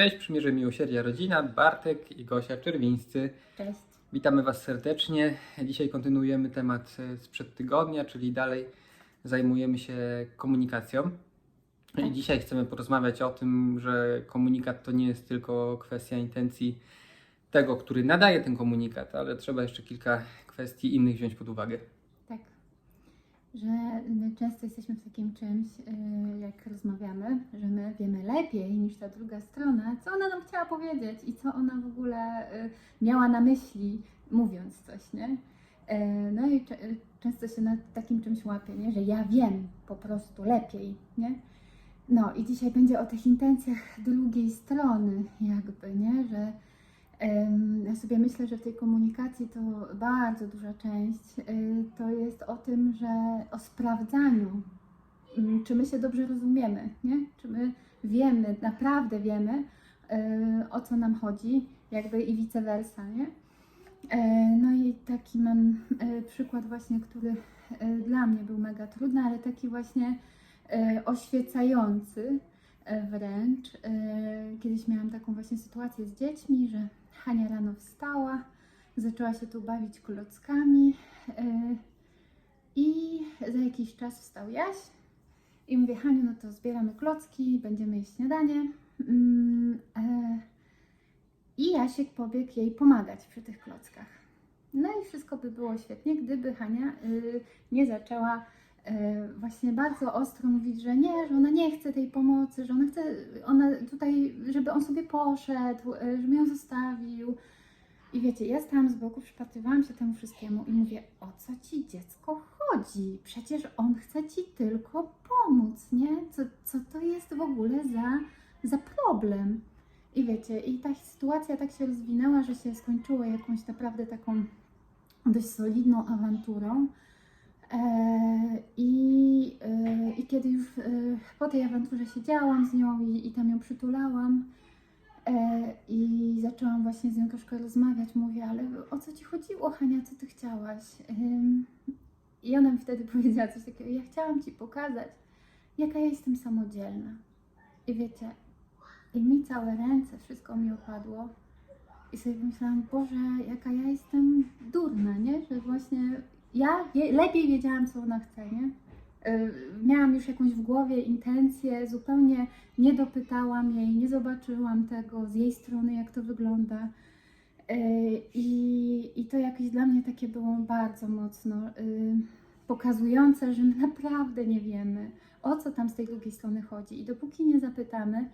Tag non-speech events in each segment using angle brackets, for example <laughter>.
Cześć, przymierze miłosierdzia rodzina, Bartek i Gosia Czerwińscy. Cześć. Witamy Was serdecznie. Dzisiaj kontynuujemy temat e, sprzed tygodnia, czyli dalej zajmujemy się komunikacją. I Tak. dzisiaj chcemy porozmawiać o tym, że komunikat to nie jest tylko kwestia intencji tego, który nadaje ten komunikat, ale trzeba jeszcze kilka kwestii innych wziąć pod uwagę. Że my często jesteśmy w takim czymś, yy, jak rozmawiamy, że my wiemy lepiej niż ta druga strona, co ona nam chciała powiedzieć i co ona w ogóle yy, miała na myśli, mówiąc coś, nie? Yy, No i często się na takim czymś łapie, nie? Że ja wiem po prostu lepiej, nie? No i dzisiaj będzie o tych intencjach drugiej strony, jakby, nie? Że Ja sobie myślę, że w tej komunikacji to bardzo duża część y, to jest o tym, że o sprawdzaniu, mm, czy my się dobrze rozumiemy, nie? Czy my wiemy, naprawdę wiemy, y, o co nam chodzi, jakby i vice versa, nie? E, No i taki mam e, przykład właśnie, który dla mnie był mega trudny, ale taki właśnie oświecający e, wręcz. Kiedyś miałam taką właśnie sytuację z dziećmi, że Hania rano wstała, zaczęła się tu bawić klockami e, i za jakiś czas wstał Jaś i mówię, Haniu, no to zbieramy klocki, będziemy jeść śniadanie. Mm, e, I Jasiek pobiegł jej pomagać przy tych klockach. No i wszystko by było świetnie, gdyby Hania y, nie zaczęła y, właśnie bardzo ostro mówić, że nie, że ona nie chce tej pomocy, że ona chce, ona tutaj, żeby on sobie poszedł, y, żeby ją zostawił. I wiecie, ja stałam z boku, przypatrywałam się temu wszystkiemu i mówię, o co ci dziecko chodzi? Przecież on chce ci tylko pomóc, nie? Co, co to jest w ogóle za, za problem? I wiecie, i ta sytuacja tak się rozwinęła, że się skończyło jakąś naprawdę taką dość solidną awanturą. E, I, e, I kiedy już e, po tej awanturze siedziałam z nią i, i tam ją przytulałam i zaczęłam właśnie z nią troszkę rozmawiać, mówię, ale o co ci chodziło, Hania, co ty chciałaś? I ona mi wtedy powiedziała coś takiego, ja chciałam ci pokazać, jaka ja jestem samodzielna. I wiecie, i mi całe ręce, wszystko mi opadło. I sobie pomyślałam, Boże, jaka ja jestem durna, nie? Że właśnie ja lepiej wiedziałam, co ona chce, nie? Yy, Miałam już jakąś w głowie intencję, zupełnie nie dopytałam jej, nie zobaczyłam tego z jej strony, jak to wygląda. Yy, I, I to jakieś dla mnie takie było bardzo mocno yy, pokazujące, że my <laughs> naprawdę nie wiemy, o co tam z tej drugiej strony chodzi. I dopóki nie zapytamy,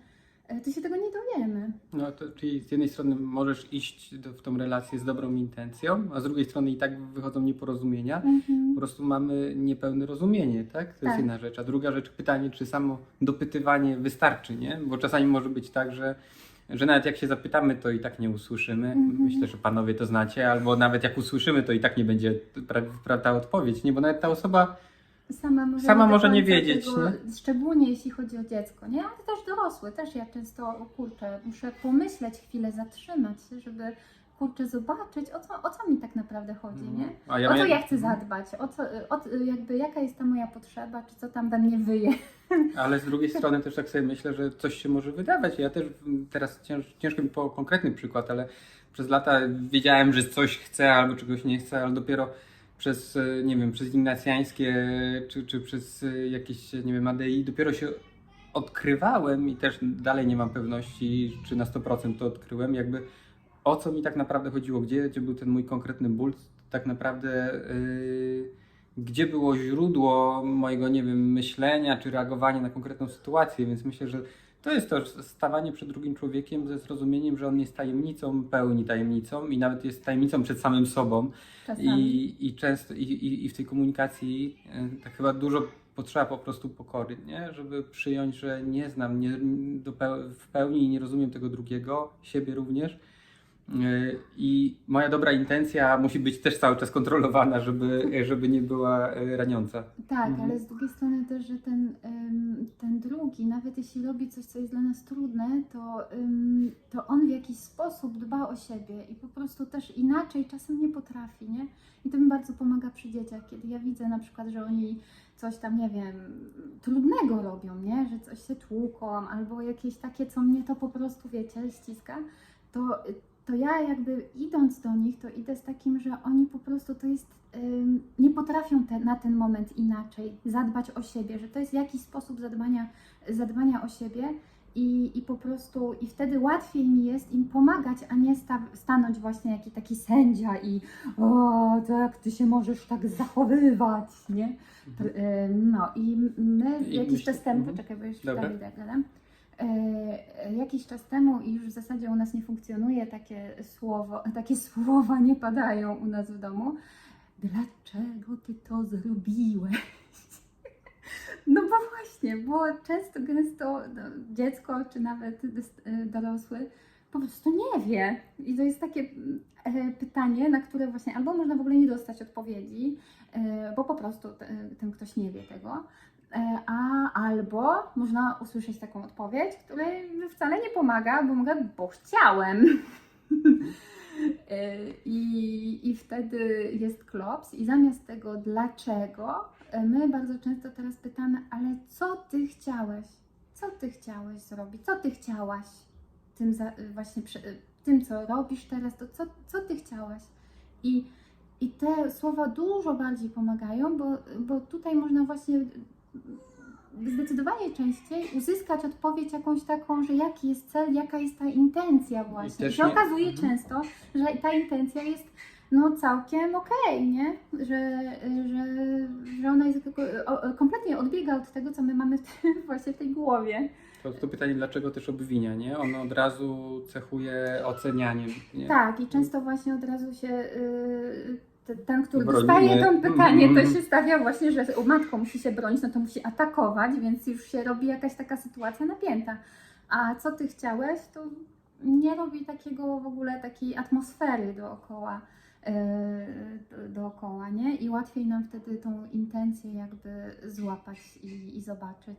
to się tego nie dowiemy. No to, czyli z jednej strony możesz iść do, w tą relację z dobrą intencją, a z drugiej strony i tak wychodzą nieporozumienia. Mhm. Po prostu mamy niepełne rozumienie, tak? To jest Tak. jedna rzecz. A druga rzecz, pytanie, czy samo dopytywanie wystarczy, nie? Bo czasami może być tak, że, że nawet jak się zapytamy, to i tak nie usłyszymy. Mhm. Myślę, że panowie to znacie, albo nawet jak usłyszymy, to i tak nie będzie pra, prawda odpowiedź, nie? Bo nawet ta osoba Sama może, Sama do może nie wiedzieć, Tego, szczególnie jeśli chodzi o dziecko, nie? Ale też dorosły, też ja często, o kurczę, muszę pomyśleć chwilę, zatrzymać się, żeby kurczę zobaczyć, o co, o co mi tak naprawdę chodzi, nie? Mhm. A o co ja chcę zadbać, o co, o, jakby jaka jest ta moja potrzeba, czy co tam we mnie wyje. <laughs> Ale z drugiej strony też tak sobie myślę, że coś się może wydawać. Ja też teraz cięż, ciężko mi po konkretny przykład, ale przez lata wiedziałem, że coś chcę albo czegoś nie chcę, ale dopiero przez, e, nie wiem, przez ignacjańskie czy, czy przez e, jakieś, nie wiem, ADI dopiero się odkrywałem i też dalej nie mam pewności, czy na 100% to odkryłem, jakby o co mi tak naprawdę chodziło, gdzie, gdzie był ten mój konkretny ból, tak naprawdę yy, gdzie było źródło mojego, nie wiem, myślenia czy reagowania na konkretną sytuację, więc myślę, że to jest to stawanie przed drugim człowiekiem ze zrozumieniem, że on jest tajemnicą, pełni tajemnicą i nawet jest tajemnicą przed samym sobą. Czasami. I, i często i, i, i w tej komunikacji y, tak chyba dużo potrzeba po prostu pokory, nie? żeby przyjąć, że nie znam nie, do w pełni i nie rozumiem tego drugiego, siebie również. Yy, I moja dobra intencja musi być też cały czas kontrolowana, żeby, żeby nie była yy, raniąca. Tak, Mhm. ale z drugiej strony też, że ten, ten drugi, nawet jeśli robi coś, co jest dla nas trudne, to, to on w jakiś sposób dba o siebie i po prostu też inaczej czasem nie potrafi, nie? I to mi bardzo pomaga przy dzieciach, kiedy ja widzę na przykład, że oni coś tam, nie wiem, trudnego robią, nie? Że coś się tłuką albo jakieś takie, co mnie to po prostu, wiecie, ściska, to, to ja jakby idąc do nich, to idę z takim, że oni po prostu to jest, ym, nie potrafią te, na ten moment inaczej zadbać o siebie, że to jest jakiś sposób zadbania, zadbania o siebie i, i po prostu, i wtedy łatwiej mi jest im pomagać, a nie sta, stanąć właśnie jaki taki sędzia i o, tak, ty się możesz tak zachowywać, nie? Ym, no i my I jakiś myślę- czas temu, mhm. poczekaj, bo już Dobra. dalej tak gadam, jakiś czas temu i już w zasadzie u nas nie funkcjonuje takie słowo, takie <laughs> słowa nie padają u nas w domu. Dlaczego ty to zrobiłeś? <laughs> No bo właśnie, bo często, gęsto no, dziecko czy nawet e, dorosły po prostu nie wie. I to jest takie e, pytanie, na które właśnie albo można w ogóle nie dostać odpowiedzi, e, bo po prostu te, ten ktoś nie wie tego. E, A albo można usłyszeć taką odpowiedź, której wcale nie pomaga, bo mogę, bo chciałem. <laughs> E, I, I wtedy jest klops, i zamiast tego dlaczego, e, my bardzo często teraz pytamy, ale co ty chciałeś? Co ty chciałeś zrobić? Co ty chciałaś? Tym za, właśnie tym, co robisz teraz, to co, co ty chciałaś? I, I te słowa dużo bardziej pomagają, bo, bo tutaj można właśnie zdecydowanie częściej uzyskać odpowiedź jakąś taką, że jaki jest cel, jaka jest ta intencja właśnie. I się nie- okazuje Mhm. często, że ta intencja jest no całkiem okej, nie? Że, że, że ona jest kompletnie odbiega od tego, co my mamy <laughs> właśnie w tej głowie. To, to pytanie, dlaczego też obwinia, nie? Ono od razu cechuje ocenianiem, nie? Tak, i często właśnie od razu się y, ten, który Bronimy. dostaje to pytanie, to Mhm. się stawia właśnie, że o, matko musi się bronić, no to musi atakować, więc już się robi jakaś taka sytuacja napięta. A co ty chciałeś, to nie robi takiego w ogóle takiej atmosfery dookoła, y, dookoła, nie? I łatwiej nam wtedy tą intencję jakby złapać i, i zobaczyć.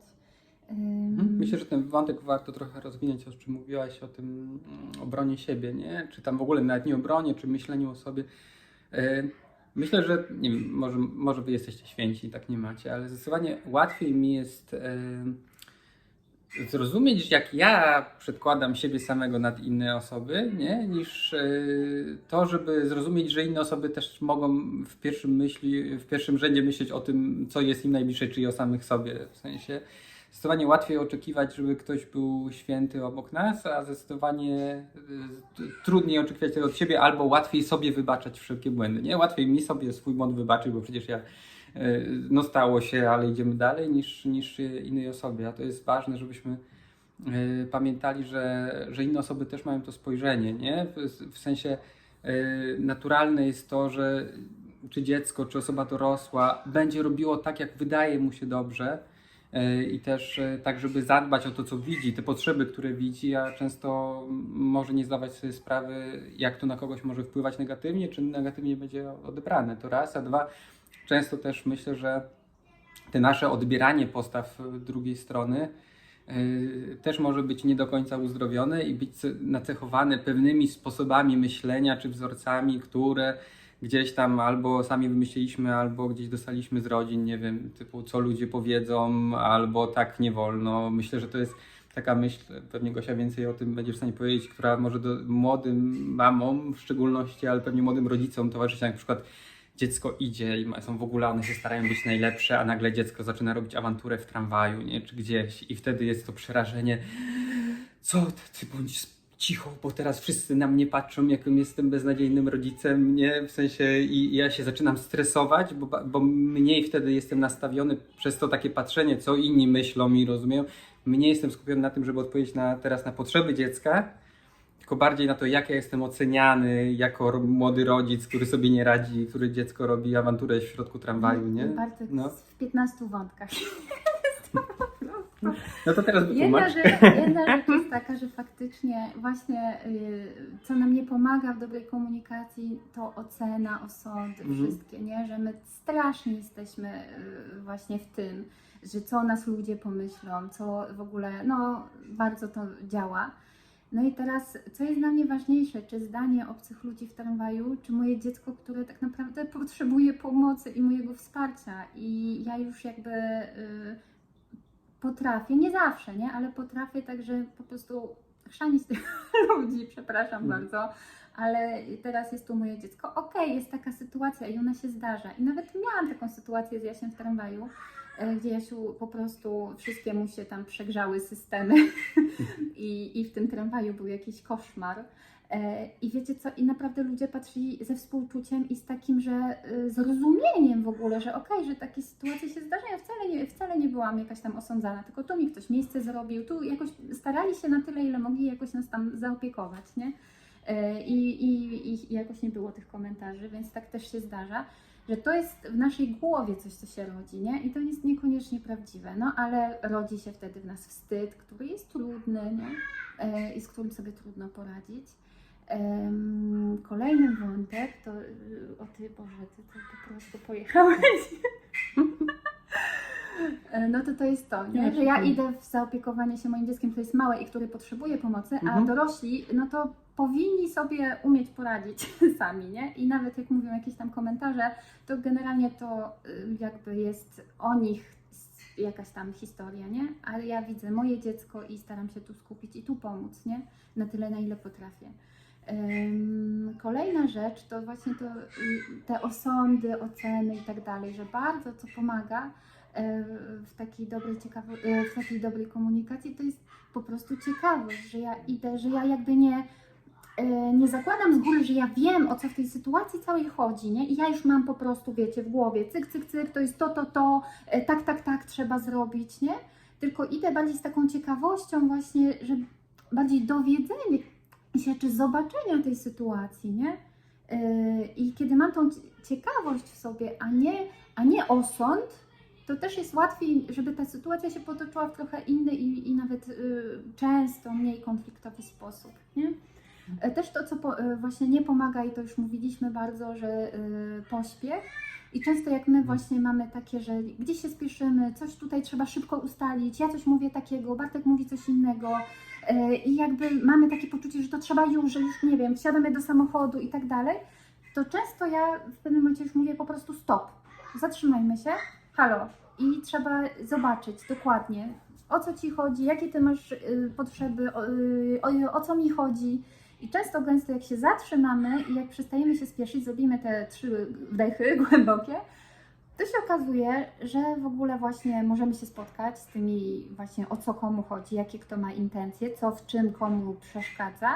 Mhm. Myślę, że ten wątek warto trochę rozwinąć, o czym mówiłaś, o tym mm, obronie siebie, nie? Czy tam w ogóle nawet nie obronie, czy myśleniu o sobie. E, Myślę, że nie wiem, może, może wy jesteście święci i tak nie macie, ale zdecydowanie łatwiej mi jest e, zrozumieć, jak ja przedkładam siebie samego nad inne osoby, nie? niż e, to, żeby zrozumieć, że inne osoby też mogą w pierwszym myśli, w pierwszym rzędzie myśleć o tym, co jest im najbliższe, czyli o samych sobie. W sensie zdecydowanie łatwiej oczekiwać, żeby ktoś był święty obok nas, a zdecydowanie y, trudniej oczekiwać tego od siebie, albo łatwiej sobie wybaczać wszelkie błędy. Nie, łatwiej mi sobie swój błąd wybaczyć, bo przecież ja y, no stało się, ale idziemy dalej niż, niż innej osobie. A to jest ważne, żebyśmy y, pamiętali, że, że inne osoby też mają to spojrzenie, nie? W, w sensie naturalne jest to, że czy dziecko, czy osoba dorosła będzie robiło tak, jak wydaje mu się dobrze, i też e, tak, żeby zadbać o to, co widzi, te potrzeby, które widzi, a często może nie zdawać sobie sprawy, jak to na kogoś może wpływać negatywnie, czy negatywnie będzie odebrane. To raz, a dwa, często też myślę, że te nasze odbieranie postaw e, drugiej strony e, też może być nie do końca uzdrowione i być ce- nacechowane pewnymi sposobami myślenia czy wzorcami, które gdzieś tam albo sami wymyśliliśmy, albo gdzieś dostaliśmy z rodzin, nie wiem, typu co ludzie powiedzą, albo tak nie wolno. Myślę, że to jest taka myśl, pewnie Gosia więcej o tym będziesz w stanie powiedzieć, która może do młodym mamom w szczególności, ale pewnie młodym rodzicom towarzyszy, jak na przykład dziecko idzie i są w ogóle, one się starają być najlepsze, a nagle dziecko zaczyna robić awanturę w tramwaju, nie, czy gdzieś i wtedy jest to przerażenie, co ty, ty bądź cicho, bo teraz wszyscy na mnie patrzą, jakim jestem beznadziejnym rodzicem, nie? W sensie i ja się zaczynam stresować, bo, bo mniej wtedy jestem nastawiony przez to takie patrzenie, co inni myślą i rozumieją. Mniej jestem skupiony na tym, żeby odpowiedzieć na, teraz na potrzeby dziecka, tylko bardziej na to, jak ja jestem oceniany jako młody rodzic, który sobie nie radzi, który dziecko robi awanturę w środku tramwaju, nie? Bartek No. w 15 wątkach. <laughs> No to teraz Jedna rzecz, jedna rzecz jest <laughs> taka, że faktycznie właśnie y, co nam nie pomaga w dobrej komunikacji, to ocena, osądy, Mhm. wszystkie, nie? Że my strasznie jesteśmy y, właśnie w tym, że co o nas ludzie pomyślą, co w ogóle, no bardzo to działa. No i teraz, co jest dla mnie ważniejsze, czy zdanie obcych ludzi w tramwaju, czy moje dziecko, które tak naprawdę <laughs> potrzebuje pomocy i mojego wsparcia i ja już jakby y, potrafię, nie zawsze, nie, ale potrafię także po prostu chrzanić tych <laughs> ludzi, przepraszam Mhm. bardzo, ale teraz jest tu moje dziecko, okej, jest taka sytuacja i ona się zdarza i nawet miałam taką sytuację z Jasiem w tramwaju, e, gdzie Jasiu po prostu wszystkiemu się tam przegrzały systemy <laughs> i, i w tym tramwaju był jakiś koszmar. E, I wiecie co, i naprawdę ludzie patrzyli ze współczuciem i z takim, że y, zrozumieniem w ogóle, że okej, że takie sytuacje się zdarzają. Wcale nie, wcale nie byłam jakaś tam osądzana, tylko tu mi ktoś miejsce zrobił, tu jakoś starali się na tyle, ile mogli jakoś nas tam zaopiekować, nie? E, I, i, I jakoś nie było tych komentarzy, więc tak też się zdarza, że to jest w naszej głowie coś, co się rodzi, nie? I to jest niekoniecznie prawdziwe, no ale rodzi się wtedy w nas wstyd, który jest trudny, nie? E, I z którym sobie trudno poradzić. Kolejny wątek to y, o ty Boże, ty to po prostu pojechałeś. <laughs> E, No to to jest to, nie? Że ja idę w zaopiekowanie się moim dzieckiem, które jest małe i które potrzebuje pomocy, a Mhm. dorośli, no to powinni sobie umieć poradzić <laughs> sami, nie? I nawet jak mówią jakieś tam komentarze, to generalnie to y, jakby jest o nich jakaś tam historia, nie? Ale ja widzę moje dziecko i staram się tu skupić i tu pomóc, nie? Na tyle, na ile potrafię. Kolejna rzecz to właśnie to, te osądy, oceny i tak dalej, że bardzo co pomaga y, w takiej dobrej, ciekawo- y, w takiej dobrej komunikacji, to jest po prostu ciekawość, że ja idę, że ja jakby nie, y, nie zakładam z góry, że ja wiem o co w tej sytuacji całej chodzi, nie? I ja już mam po prostu, wiecie, w głowie cyk, cyk, cyk, to jest to, to, to, tak, tak, tak trzeba zrobić, nie? Tylko idę bardziej z taką ciekawością właśnie, że bardziej dowiedzenie się, czy zobaczenia tej sytuacji, nie? Yy, I kiedy mam tą cie- ciekawość w sobie, a nie, a nie osąd, to też jest łatwiej, żeby ta sytuacja się potoczyła w trochę inny i, i nawet yy, często mniej konfliktowy sposób, nie? E, Też to, co po, właśnie nie pomaga, i to już mówiliśmy bardzo, że y, pośpiech. I często jak my właśnie mamy takie, że gdzieś się spieszymy, coś tutaj trzeba szybko ustalić, ja coś mówię takiego, Bartek mówi coś innego i jakby mamy takie poczucie, że to trzeba już, że już nie wiem, wsiadamy do samochodu i tak dalej, to często ja w pewnym momencie już mówię po prostu stop, zatrzymajmy się, halo. I trzeba zobaczyć dokładnie o co Ci chodzi, jakie Ty masz y, potrzeby, o, y, o, o co mi chodzi. I często gęsto jak się zatrzymamy i jak przestajemy się spieszyć, zrobimy te trzy wdechy <laughs> głębokie, to się okazuje, że w ogóle właśnie możemy się spotkać z tymi właśnie o co komu chodzi, jakie kto ma intencje, co w czym komu przeszkadza.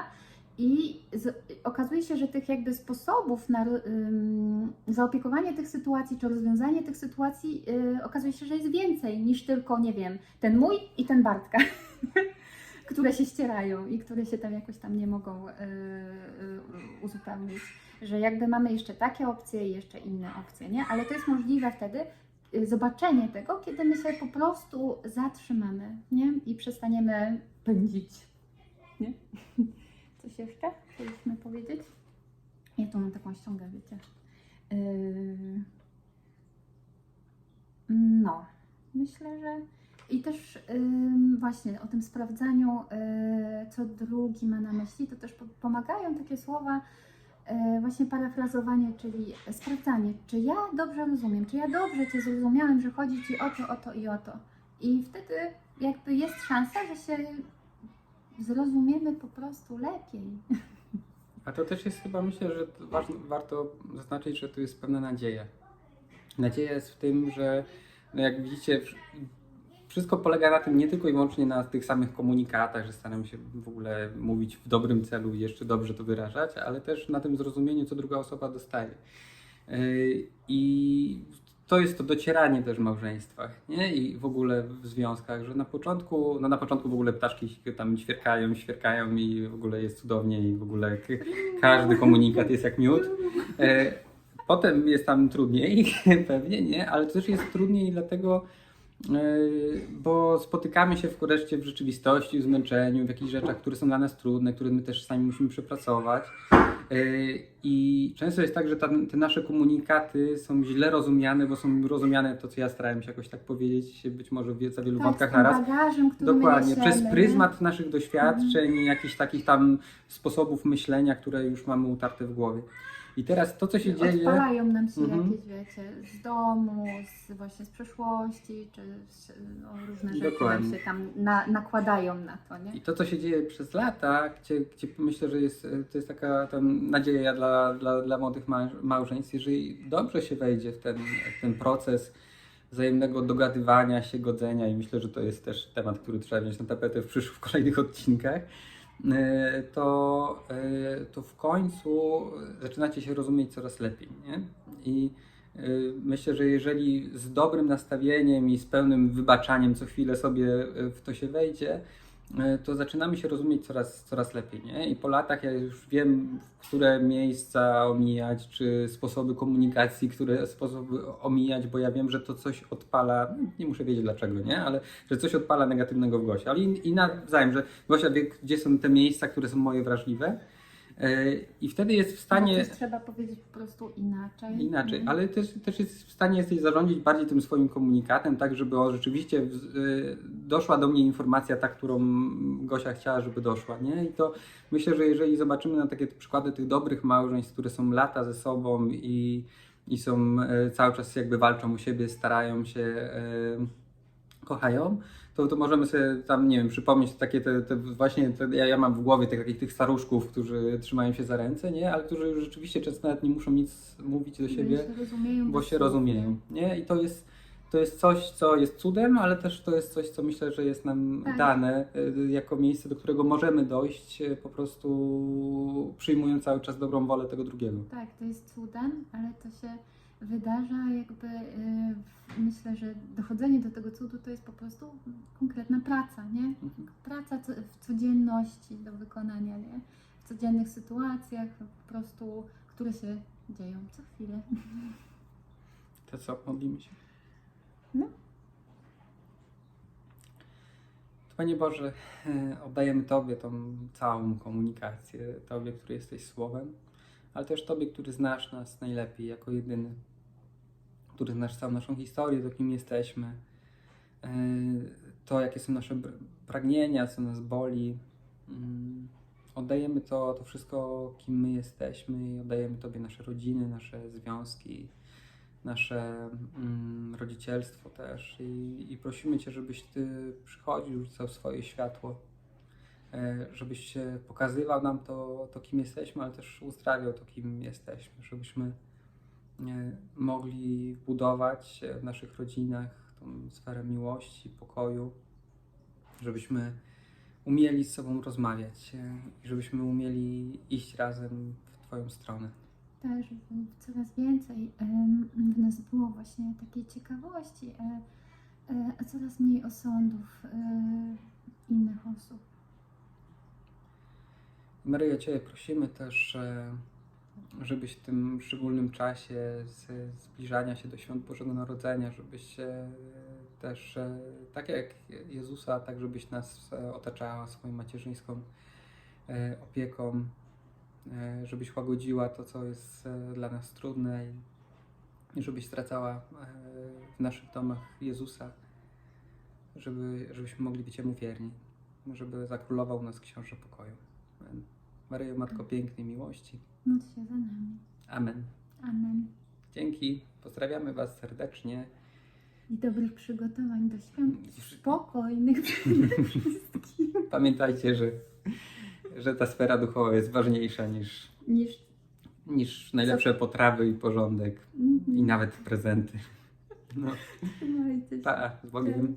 I z, okazuje się, że tych jakby sposobów na ym, zaopiekowanie tych sytuacji, czy rozwiązanie tych sytuacji y, okazuje się, że jest więcej niż tylko, nie wiem, ten mój i ten Bartka, <laughs> które się ścierają i które się tam jakoś tam nie mogą y, y, uzupełnić. Że jakby mamy jeszcze takie opcje i jeszcze inne opcje, nie? Ale to jest możliwe wtedy, y, zobaczenie tego, kiedy my się po prostu zatrzymamy, nie? I przestaniemy pędzić, nie? <laughs> Coś jeszcze chcieliśmy powiedzieć? Ja tu mam taką ściągę, wiecie. Yy... No, myślę, że i też ym, właśnie o tym sprawdzaniu, y, co drugi ma na myśli, to też po- pomagają takie słowa, y, właśnie parafrazowanie, czyli sprawdzanie, czy ja dobrze rozumiem, czy ja dobrze Cię zrozumiałem, że chodzi Ci o to, o to i o to. I wtedy jakby jest szansa, że się zrozumiemy po prostu lepiej. A to też jest chyba, myślę, że warto zaznaczyć, że tu jest pewna nadzieja. Nadzieja jest w tym, że no jak widzicie, wszystko polega na tym nie tylko i wyłącznie na tych samych komunikatach, że staram się w ogóle mówić w dobrym celu i jeszcze dobrze to wyrażać, ale też na tym zrozumieniu, co druga osoba dostaje. Yy, I to jest to docieranie też w małżeństwach, nie? I w ogóle w związkach, że na początku, no na początku w ogóle ptaszki tam ćwierkają, ćwierkają i w ogóle jest cudownie i w ogóle każdy komunikat jest jak miód. E, Potem jest tam trudniej, <laughs> pewnie, nie? Ale to też jest trudniej dlatego, Yy, bo spotykamy się wreszcie w rzeczywistości, w zmęczeniu, w jakichś rzeczach, które są dla nas trudne, które my też sami musimy przepracować. Yy, I często jest tak, że ta, te nasze komunikaty są źle rozumiane, bo są rozumiane to, co ja starałem się jakoś tak powiedzieć, być może w za wielu Tak, wątkach naraz. bagażem, Dokładnie, my przez pryzmat naszych doświadczeń, jakichś takich tam sposobów myślenia, które już mamy utarte w głowie. I teraz to, co się dzieje. Odpalają nam się Mhm. jakieś, wiecie, z domu, z, właśnie z przeszłości, czy z, no, różne rzeczy Dokładnie. nam się tam na, nakładają na to, nie? I to, co się dzieje przez lata, gdzie, gdzie myślę, że jest, to jest taka tam nadzieja dla, dla, dla młodych małż- małżeństw, jeżeli dobrze się wejdzie w ten, w ten proces wzajemnego dogadywania się, godzenia i myślę, że to jest też temat, który trzeba wziąć na tapetę w przyszłych, w kolejnych odcinkach, to, e, to w końcu zaczynacie się rozumieć coraz lepiej. Nie? I e, myślę, że jeżeli z dobrym nastawieniem i z pełnym wybaczaniem co chwilę sobie e, w to się wejdzie, e, to zaczynamy się rozumieć coraz, coraz lepiej. Nie? I po latach ja już wiem, które miejsca omijać, czy sposoby komunikacji, które sposoby omijać, bo ja wiem, że to coś odpala, nie muszę wiedzieć dlaczego, nie? ale że coś odpala negatywnego w Gosia. Ale i, i nawzajem, że Gosia wie, gdzie są te miejsca, które są moje wrażliwe. E, I wtedy jest w stanie. No, trzeba powiedzieć po prostu inaczej. Inaczej, Mhm. ale też, też jest w stanie jesteś zarządzić bardziej tym swoim komunikatem, tak żeby o, rzeczywiście y, doszła do mnie informacja ta, którą Gosia chciała, żeby doszła, nie? I to myślę, że jeżeli zobaczymy na takie przykłady tych dobrych małżeństw, które są lata ze sobą i, i są y, cały czas jakby walczą o siebie, starają się, kochają, to, to możemy sobie tam, nie wiem, przypomnieć takie te, te właśnie, te, ja, ja mam w głowie tych, takich tych staruszków, którzy trzymają się za ręce, nie? Ale którzy już rzeczywiście często nawet nie muszą nic mówić do siebie, się bo się rozumieją, nie? I to jest, to jest coś, co jest cudem, ale też to jest coś, co myślę, że jest nam Tak. dane y, jako miejsce, do którego możemy dojść, y, po prostu przyjmując cały czas dobrą wolę tego drugiego. Tak, to jest cudem, ale to się wydarza jakby, y, myślę, że dochodzenie do tego cudu to jest po prostu konkretna praca, nie? Mhm. Praca w codzienności do wykonania, nie? W codziennych sytuacjach po prostu, które się dzieją co chwilę. <laughs> To co, modlimy się? No. Panie Boże, e, oddajemy Tobie tą całą komunikację, Tobie, który jesteś Słowem, ale też Tobie, który znasz nas najlepiej jako jedyny, który znasz całą naszą historię, to kim jesteśmy, e, to jakie są nasze pragnienia, co nas boli. Mm, Oddajemy to, to wszystko, kim my jesteśmy i oddajemy Tobie nasze rodziny, nasze związki, nasze mm, rodzicielstwo też i, i prosimy Cię, żebyś Ty przychodził, rzucał swoje światło, e, żebyś pokazywał nam to, to, kim jesteśmy, ale też uzdrawiał to, kim jesteśmy, żebyśmy mogli budować e, w naszych rodzinach tą sferę miłości, pokoju, żebyśmy umieli z sobą rozmawiać e, i żebyśmy umieli iść razem w Twoją stronę. Tak, żeby coraz więcej w nas było właśnie takiej ciekawości, e, e, a coraz mniej osądów e, innych osób. Maryjo, Cię prosimy też, e, żebyś w tym szczególnym czasie zbliżania się do świąt Bożego Narodzenia, żebyś e, też, e, tak jak Jezusa, tak żebyś nas e, otaczała swoją macierzyńską opieką, żebyś łagodziła to, co jest dla nas trudne i- żebyś zwracała e, w naszych domach Jezusa, żeby, żebyśmy mogli być Jemu wierni, żeby zakrólował nas Książę Pokoju. Amen. Maryjo, Matko Pięknej Miłości. Módl się za nami. Amen. Amen. Dzięki. Pozdrawiamy Was serdecznie. I dobrych przygotowań do świąt. Spokojnych <laughs> przede wszystkim. Pamiętajcie, że, że ta sfera duchowa jest ważniejsza niż, Niż niż najlepsze potrawy i porządek i nawet prezenty. No, Trzymajcie się. pa, z Bogiem.